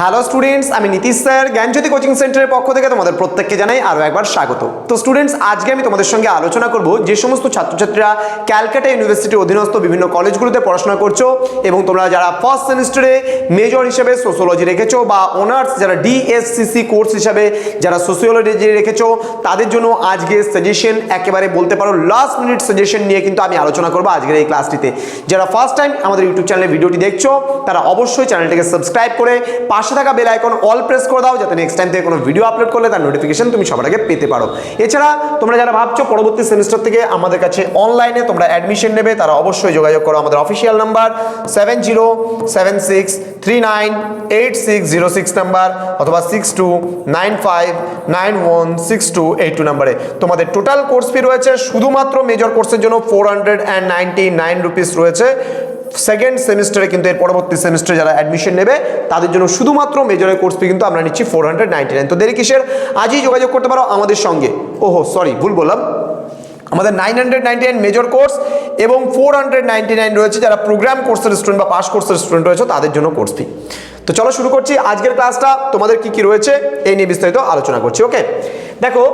Hello students আমি Nitish sir, জ্ঞানজ্যোতি coaching সেন্টারের পক্ষ থেকে তোমাদের প্রত্যেককে জানাই আরও একবার স্বাগত। তো স্টুডেন্টস আজকে আমি তোমাদের সঙ্গে আলোচনা করব যে সমস্ত ছাত্রছাত্রীরা ক্যালকাটা ইউনিভার্সিটির অধীনস্থ বিভিন্ন কলেজগুলোতে পড়াশোনা করছ এবং তোমরা যারা ফার্স্ট সেমিস্টারে মেজর হিসেবে সোশ্যোলজি রেখেছো বা অনার্স যারা ডিএসসিসি কোর্স হিসাবে যারা সোশিওলজি রেখেছো, তাদের জন্য আজকে সাজেশন একেবারে বলতে পারো লাস্ট মিনিট সাজেশন নিয়ে কিন্তু আমি আলোচনা করব আজকের এই ক্লাসটিতে যারা ফার্স্ট টাইম আমাদের ইউটিউব চ্যানেলে ভিডিওটি দেখছ, তারা অবশ্যই চ্যানেলটিকে সাবস্ক্রাইব করে পাশে থাকা বেল আইকন অল প্রেস করে দাও যাতে নেক্সট টাইম থেকে কোনো ভিডিও আপলোড করলে তার নোটিফিকেশন তুমি সবার আগে পেতে পারো। এছাড়া তোমরা যারা ভাবছ পরবর্তী সেমিস্টার থেকে আমাদের কাছে অনলাইনে তোমরা অ্যাডমিশন নেবে, তারা অবশ্যই যোগাযোগ করো আমাদের official number seven zero seven six three nine eight six zero six number অথবা six two nine five nine one six two eight two নাম্বারে তোমাদের টোটাল কোর্স ফি রয়েছে, শুধুমাত্র মেজর কোর্সের জন্য four hundred and ninety nine rupees রয়েছে। Second সেমিস্টারে কিন্তু এর পরবর্তী সেমিস্টারে যারা অ্যাডমিশন নেবে, তাদের জন্য শুধুমাত্র মেজরের কোর্স ফি কিন্তু আমরা নিচ্ছি ফোর হান্ড্রেড নাইনটি নাইন তো দেরি কিসের? আজই যোগাযোগ করতে পারো আমাদের সঙ্গে। ওহো সরি ভুল বললাম। আমাদের nine hundred ninety nine major course এবং ফোর হান্ড্রেড নাইনটি নাইন রয়েছে যারা প্রোগ্রাম কোর্সের স্টুডেন্ট বা পাস কোর্সের স্টুডেন্ট রয়েছে, তাদের জন্য কোর্স ফি তো চলো শুরু করছি আজকের ক্লাসটা তোমাদের কি কি রয়েছে, এই নিয়ে বিস্তারিত আলোচনা করছি ওকে দেখো,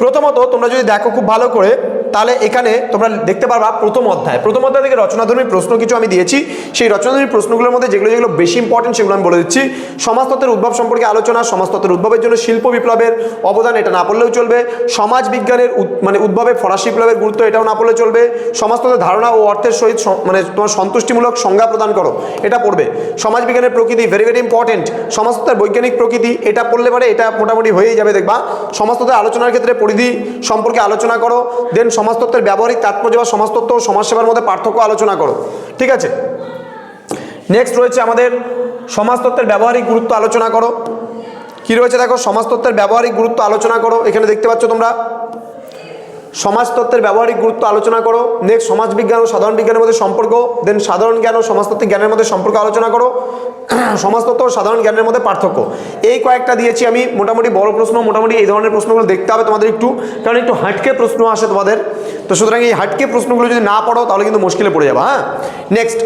প্রথমত তোমরা যদি দেখো খুব ভালো করে তাহলে এখানে তোমরা দেখতে পারবা প্রথম অধ্যায়। প্রথম অধ্যায় থেকে রচনাধর্মী প্রশ্ন কিছু আমি দিয়েছি। সেই রচনাধর্মী প্রশ্নগুলোর মধ্যে যেগুলো যেগুলো বেশি ইম্পর্টেন্ট সেগুলো আমি বলে দিচ্ছি। সমাজতত্ত্বের উদ্ভব সম্পর্কে আলোচনা, সমাজতত্ত্বের উদ্ভবের জন্য শিল্প বিপ্লবের অবদান, এটা না পড়লেও চলবে। সমাজ বিজ্ঞানের মানে উদ্ভবে ফরাসি বিপ্লবের গুরুত্ব, এটাও না পড়লে চলবে। সমাজতত্ত্বের ধারণা ও অর্থের সহিত মানে তোমার সন্তুষ্টিমূলক সংজ্ঞা প্রদান করো, এটা পড়বে। সমাজ বিজ্ঞানের প্রকৃতি ভেরি ভেরি ইম্পর্টেন্ট সমাজতত্ত্বের বৈজ্ঞানিক প্রকৃতি, এটা পড়লে পারে এটা মোটামুটি হয়েই যাবে, দেখবা। সমাজতত্ত্বের আলোচনার ক্ষেত্রে পরিধি সম্পর্কে আলোচনা করো। দেন সমাজতত্ত্বের ব্যবহারিক তাৎপর্য বা সমাজতত্ত্ব ও সমাজসেবার মধ্যে পার্থক্য আলোচনা করো। ঠিক আছে? নেক্সট রয়েছে আমাদের সমাজতত্ত্বের ব্যবহারিক গুরুত্ব আলোচনা করো। কি রয়েছে দেখো? সমাজতত্ত্বের ব্যবহারিক গুরুত্ব আলোচনা করো। এখানে দেখতে পাচ্ছ তোমরা সমাজতত্ত্বের ব্যবহারিক গুরুত্ব আলোচনা করো। নেক্সট সমাজবিজ্ঞান ও সাধারণ বিজ্ঞানের মধ্যে সম্পর্ক। দেন সাধারণ জ্ঞান ও সমাজতাত্ত্বিক জ্ঞানের মধ্যে সম্পর্ক আলোচনা করো। সমাজতত্ত্ব ও সাধারণ জ্ঞানের মধ্যে পার্থক্য। এই কয়েকটা দিয়েছি আমি। মোটামুটি বড় প্রশ্ন, মোটামুটি এই ধরনের প্রশ্নগুলো দেখতে হবে তোমাদের একটু, কারণ একটু হাটকে প্রশ্ন আসে তোমাদের। তো সুতরাং এই হাটকে প্রশ্নগুলো যদি না পড়ো, তাহলে কিন্তু মুশকিলে পড়ে যাবে হ্যাঁ? নেক্সট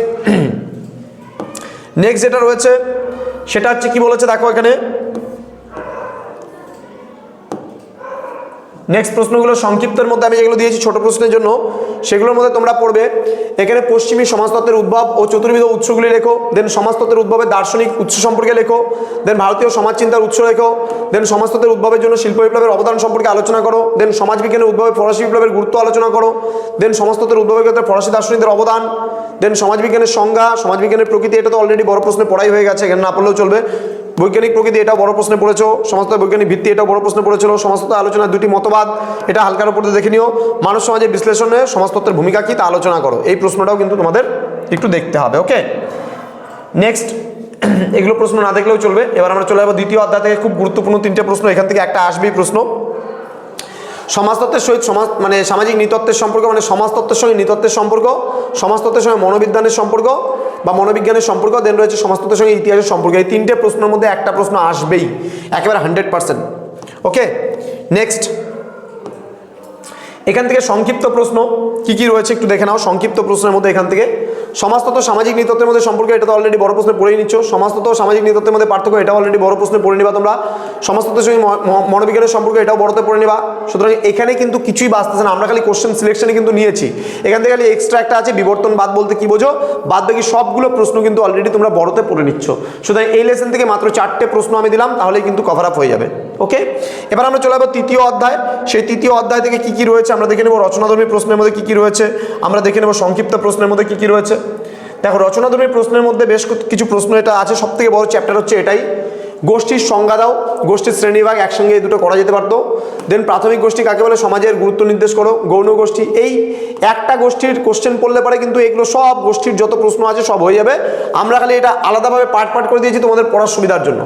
নেক্সট যেটা রয়েছে, সেটা হচ্ছে কি বলেছে? দেখো এখানে। নেক্সট প্রশ্নগুলো সংক্ষিপ্তের মধ্যে আমি যেগুলো দিয়েছি ছোট প্রশ্নের জন্য, সেগুলোর মধ্যে তোমরা পড়বে। এখানে পশ্চিমী সমাজতত্ত্বের উদ্ভব ও চতুর্বিধ উৎসগুলি লেখো দেন সমাজতত্ত্বের উদ্ভবের দার্শনিক উৎস সম্পর্কে লেখো দেন ভারতীয় সমাজচিন্তার উৎস লেখো দেন সমাজতত্ত্বের উদ্ভবের জন্য শিল্প বিপ্লবের অবদান সম্পর্কে আলোচনা করো দেন সমাজবিজ্ঞানের উদ্ভবে ফরাসি বিপ্লবের গুরুত্ব আলোচনা করো দেন সমাজতত্ত্বের উদ্ভবের ক্ষেত্রে ফরাসি দার্শনিকদের অবদান দেন সমাজবিজ্ঞানের সংজ্ঞা সমাজবিজ্ঞানের প্রকৃতি, এটা তো অলরেডি বড় প্রশ্নে পড়াই হয়ে গেছে, এখানে না পড়লেও চলবে। বৈজ্ঞানিক প্রকৃতি এটা বড় প্রশ্নে পড়েছো। সমস্ত বৈজ্ঞানিক ভিত্তি এটা বড় প্রশ্নে পড়েছিল। সমস্ত আলোচনার দুটি মতবাদ, এটা হালকার উপর দেখে নিও। মানুষ সমাজের বিশ্লেষণে সমাজতত্ত্বের ভূমিকা কি তা আলোচনা করো। এই প্রশ্নটাও কিন্তু তোমাদের একটু দেখতে হবে, ওকে? নেক্সট এগুলো প্রশ্ন না দেখলেও চলবে। এবার আমরা চলে যাব দ্বিতীয় অধ্যায় থেকে। খুব গুরুত্বপূর্ণ তিনটে প্রশ্ন, এখান থেকে একটা আসবেই প্রশ্ন। সমাজতত্ত্বের সহিত সমাজ মানে সামাজিক নৃতত্ত্বের সম্পর্ক মানে সমাজতত্ত্বের সঙ্গে নৃতত্ত্বের সম্পর্ক, সমাজতত্ত্বের সঙ্গে মনোবিজ্ঞানের সম্পর্ক বা মনোবিজ্ঞানের সম্পর্ক দেন রয়েছে সমাজতত্ত্বের সঙ্গে ইতিহাসের সম্পর্ক। এই তিনটে প্রশ্নের মধ্যে একটা প্রশ্ন আসবেই, একেবারে হান্ড্রেড পার্সেন্ট ওকে নেক্সট এখান থেকে সংক্ষিপ্ত প্রশ্ন, কি কি রয়েছে একটু দেখে নাও, সংক্ষিপ্ত প্রশ্নের মধ্যে এখান থেকে। সমাজতত্ত্ব সামাজিক নৃতত্বের মধ্যে সম্পর্কে, এটা তো অলরেডি বড় প্রশ্নে পড়েই নিচ্ছ। সমাজতত্ত্ব সামাজিক নৃতত্বের মধ্যে পার্থক্য এটা অলরেডি বড় প্রশ্নে পড়ে নিবা তোমরা। সমাজতত্ত্বের সঙ্গে মনোবিজ্ঞানের সম্পর্কে, এটাও বড়তে পড়ে নিবা। সুতরাং এখানে কিন্তু কিছুই বাঁচতেছে না। আমরা খালি কোশ্চেন সিলেকশনে কিন্তু নিয়েছি। এখান থেকে খালি এক্সট্রা একটা আছে, বিবর্তন বাদ বলতে কি বোঝো? বাদ বাকি সবগুলো প্রশ্ন কিন্তু অলরেডি তোমরা বড়তে পড়ে নিচ্ছ। সুতরাং এই লেসন থেকে মাত্র চারটে প্রশ্ন আমি দিলাম, তাহলেই কিন্তু কভার আপ হয়ে যাবে। ওকে এবার আমরা চলে যাব তৃতীয় অধ্যায়। সেই তৃতীয় অধ্যায় থেকে কি কি রয়েছে, আমরা দেখে নেব রচনাধর্মী প্রশ্নের মধ্যে কি কি রয়েছে। আমরা দেখে নেব সংক্ষিপ্ত প্রশ্নের মধ্যে কি কি রয়েছে। দেখো, রচনা রচনাধর্মী প্রশ্নের মধ্যে বেশ কিছু প্রশ্ন এটা আছে। সব থেকে বড় চ্যাপ্টার হচ্ছে এটাই। গোষ্ঠীর সংজ্ঞা দাও। গোষ্ঠীর শ্রেণীভাগ একসঙ্গে এই দুটো করা যেতে পারতো। দেন প্রাথমিক গোষ্ঠী কাকে বলে? সমাজের গুরুত্ব নির্দেশ করো। গৌণ গোষ্ঠী। এই একটা গোষ্ঠীর কোশ্চেন পড়লে পারে কিন্তু এগুলো সব গোষ্ঠীর যত প্রশ্ন আছে সব হয়ে যাবে। আমরা খালি এটা আলাদাভাবে পার্ট পার্ট করে দিয়েছি তোমাদের পড়ার সুবিধার জন্য।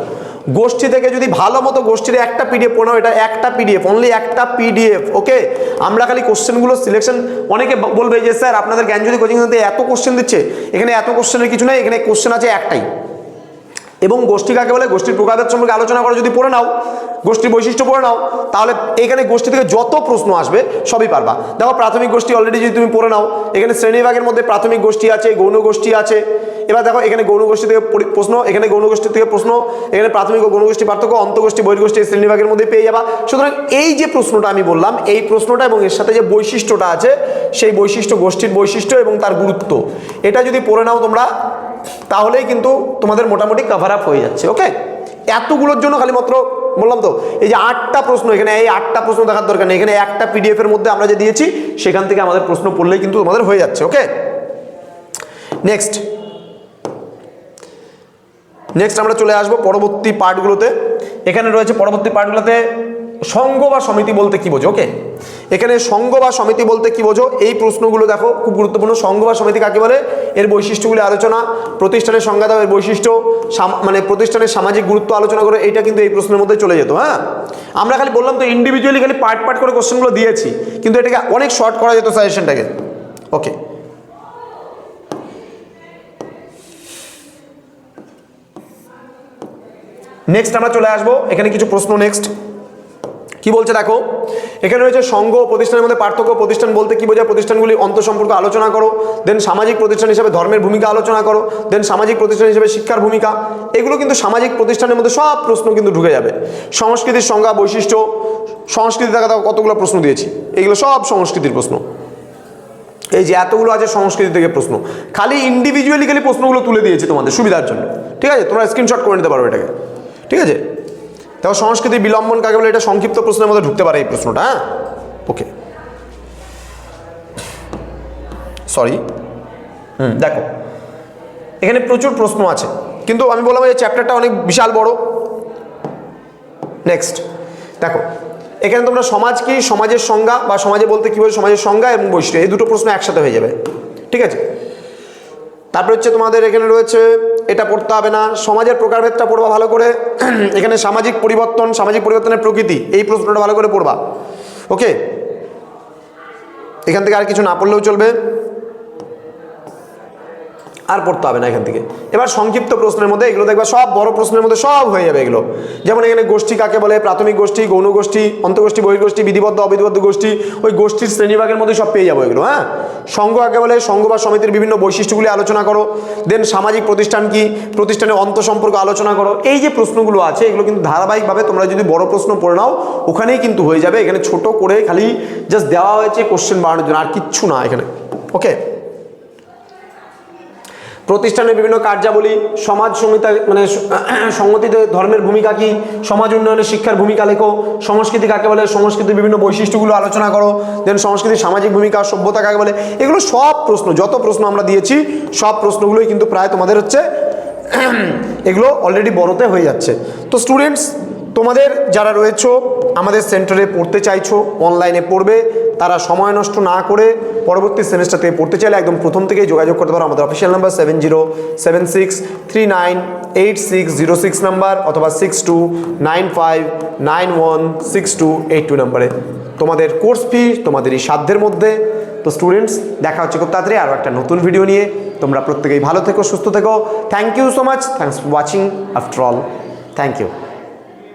গোষ্ঠী থেকে যদি ভালো মতো গোষ্ঠীর একটা পিডিএফ পড়ানো এটা একটা পিডিএফ অনলি একটা পিডিএফ ওকে আমরা খালি কোশ্চেনগুলো সিলেকশন অনেকে বলবে যে, স্যার, আপনাদের জ্ঞান যদি কোচিং এত কোশ্চেন দিচ্ছে, এখানে এত কোশ্চেনের কিছু নাই, এখানে কোশ্চেন আছে একটাই। এবং গোষ্ঠী কাকে বলে? গোষ্ঠীর প্রকারভেদ সম্পর্কে আলোচনা করে যদি পড়ে নাও, গোষ্ঠীর বৈশিষ্ট্য পড়ে নাও, তাহলে এখানে গোষ্ঠী থেকে যত প্রশ্ন আসবে সবই পারবা। দেখো, প্রাথমিক গোষ্ঠী অলরেডি যদি তুমি পড়ে নাও, এখানে শ্রেণীবিভাগের মধ্যে প্রাথমিক গোষ্ঠী আছে, গৌণ গোষ্ঠী আছে। এবার দেখো, এখানে গৌণ গোষ্ঠী থেকে প্রশ্ন, এখানে গৌণ গোষ্ঠী থেকে প্রশ্ন, এখানে প্রাথমিক ও গৌণ গোষ্ঠী পার্থক্য অন্তগোষ্ঠী বহির্গোষ্ঠী শ্রেণীবিভাগের মধ্যে পেয়ে যাবা। সুতরাং এই যে প্রশ্নটা আমি বললাম, এই প্রশ্নটা এবং এর সাথে যে বৈশিষ্ট্যটা আছে, সেই বৈশিষ্ট্য গোষ্ঠীর বৈশিষ্ট্য এবং তার গুরুত্ব। এটা যদি পড়ে নাও তোমরা তাহলেই কিন্তু তোমাদের মোটামুটি কভার আপ হয়ে যাচ্ছে ওকে এতগুলোর জন্য খালি মাত্র বললাম তো, এই যে আটটা প্রশ্ন, এখানে এই আটটা প্রশ্ন দেখার দরকার নেই, এখানে একটা পিডিএফ এর মধ্যে আমরা যে দিয়েছি, সেখান থেকে আমাদের প্রশ্ন পড়লেই কিন্তু তোমাদের হয়ে যাচ্ছে ওকে নেক্সট নেক্সট আমরা চলে আসব পরবর্তী পার্টগুলোতে এখানে রয়েছে পরবর্তী পার্টগুলোতে সংঘ বা সমিতি বলতে কি বোঝো? ওকে এখানে সংঘ বা সমিতি বলতে কি বোঝো? এই প্রশ্নগুলো দেখো, খুব গুরুত্বপূর্ণ। সংঘ বা সমিতি কাকে বলে? এর বৈশিষ্ট্যগুলি আলোচনা, প্রতিষ্ঠানের সংজ্ঞা দাও এর বৈশিষ্ট্য মানে প্রতিষ্ঠানের সামাজিক গুরুত্ব আলোচনা করে এটা কিন্তু এই প্রশ্নের মধ্যে চলে যেত হ্যাঁ? আমরা খালি বললাম তো ইন্ডিভিজুয়ালি খালি পার্ট পার্ট করে কোশ্চেনগুলো দিয়েছি, কিন্তু এটাকে অনেক শর্ট করা যেত সাজেশনটাকে ওকে নেক্সট আমরা চলে আসব, এখানে কিছু প্রশ্ন নেক্সট কি বলছে দেখো? এখানে রয়েছে সংঘ প্রতিষ্ঠানের মধ্যে পার্থক্য। প্রতিষ্ঠান বলতে কি বোঝায়? প্রতিষ্ঠানগুলি সম্পর্ক আলোচনা করো দেন সামাজিক প্রতিষ্ঠান হিসেবে ধর্মের ভূমিকা আলোচনা করো দেন সামাজিক প্রতিষ্ঠান হিসেবে শিক্ষার ভূমিকা। এগুলো কিন্তু সামাজিক প্রতিষ্ঠানের মধ্যে সব প্রশ্ন কিন্তু ঢুকে যাবে। সংস্কৃতির সংজ্ঞা, বৈশিষ্ট্য, সংস্কৃতি দেখো কতগুলো প্রশ্ন দিয়েছি? এগুলো সব সংস্কৃতির প্রশ্ন। এই যে এতগুলো আছে সংস্কৃতি থেকে প্রশ্ন। খালি ইন্ডিভিজুয়ালি খালি প্রশ্নগুলো তুলে দিয়েছে তোমাদের সুবিধার জন্য। ঠিক আছে? তোমরা স্ক্রিনশট করে নিতে পারো এটাকে। ঠিক আছে? দেখো, সংস্কৃতি বিলম্বন কাকে বলে? এটা সংক্ষিপ্ত প্রশ্নের মধ্যে ঢুকতে পারে এই প্রশ্নটা হ্যাঁ? ওকে সরি হুম, দেখো, এখানে প্রচুর প্রশ্ন আছে, কিন্তু আমি বললাম এই চ্যাপ্টারটা অনেক বিশাল বড়। নেক্সট দেখো, এখানে তোমরা সমাজ কি? সমাজের সংজ্ঞা, বা সমাজে বলতে কী বলে? সমাজের সংজ্ঞা এবং বৈশিষ্ট্য, এই দুটো প্রশ্ন একসাথে হয়ে যাবে। ঠিক আছে? তারপরে হচ্ছে তোমাদের এখানে রয়েছে এটা পড়তে হবে না, সমাজের প্রকারভেদটা পড়বা ভালো করে। এখানে সামাজিক পরিবর্তন, সামাজিক পরিবর্তনের প্রকৃতি, এই প্রশ্নটা ভালো করে পড়বা। ওকে এখান থেকে আর কিছু না পড়লেও চলবে। আর পড়তে হবে না এখান থেকে। এবার সংক্ষিপ্ত প্রশ্নের মধ্যে এগুলো দেখবা সব বড় প্রশ্নের মধ্যে সব হয়ে যাবে এগুলো। যেমন এখানে গোষ্ঠী কাকে বলে? প্রাথমিক গোষ্ঠী, গৌণ গোষ্ঠী অন্তগোষ্ঠী বহির্গোষ্ঠী, বিধিবদ্ধ, অবিধিবদ্ধ গোষ্ঠী, ওই গোষ্ঠীর শ্রেণীভাগের মধ্যে সব পেয়ে যাব এগুলো হ্যাঁ? সংঘ কাকে বলে? সংঘ বা সমিতির বিভিন্ন বৈশিষ্ট্যগুলি আলোচনা করো। দেন সামাজিক প্রতিষ্ঠান কি? প্রতিষ্ঠানের অন্ত সম্পর্ক আলোচনা করো। এই যে প্রশ্নগুলো আছে, এগুলো কিন্তু ধারাবাহিকভাবে তোমরা যদি বড় প্রশ্ন পড়ে নাও, ওখানেই কিন্তু হয়ে যাবে। এখানে ছোট করে খালি জাস্ট দেওয়া হয়েছে কোশ্চেন বাড়ানোর জন্য, আর কিচ্ছু না এখানে। ওকে প্রতিষ্ঠানের বিভিন্ন কার্যাবলী, সমাজ সমিতা মানে সংগতিতে ধর্মের ভূমিকা কি, সমাজ উন্নয়নে শিক্ষার ভূমিকা লেখো, সংস্কৃতি কাকে বলে, সংস্কৃতির বিভিন্ন বৈশিষ্ট্যগুলো আলোচনা করো দেন সংস্কৃতির সামাজিক ভূমিকা, সভ্যতা কাকে বলে, এগুলো সব প্রশ্ন, যত প্রশ্ন আমরা দিয়েছি, সব প্রশ্নগুলোই কিন্তু প্রায় তোমাদের হচ্ছে এগুলো অলরেডি বড়তে হয়ে যাচ্ছে। তো স্টুডেন্টস তোমাদের যারা রয়েছো, আমাদের সেন্টারে পড়তে চাইছো অনলাইনে পড়বে, তারা সময় নষ্ট না করে পরবর্তী সেমিস্টার থেকে পড়তে চাইলে একদম প্রথম থেকেই যোগাযোগ করতে পারো। আমাদের official number seven zero seven six three nine eight six zero six number অথবা six two nine five nine one six two eight two নাম্বারে তোমাদের কোর্স ফি তোমাদের এই সাধ্যের মধ্যে। তো স্টুডেন্টস দেখা হচ্ছে খুব তাড়াতাড়ি আরও একটা নতুন ভিডিও নিয়ে। তোমরা প্রত্যেকেই ভালো থেকো, সুস্থ থেকো। Thank you so much thanks for watching after all thank you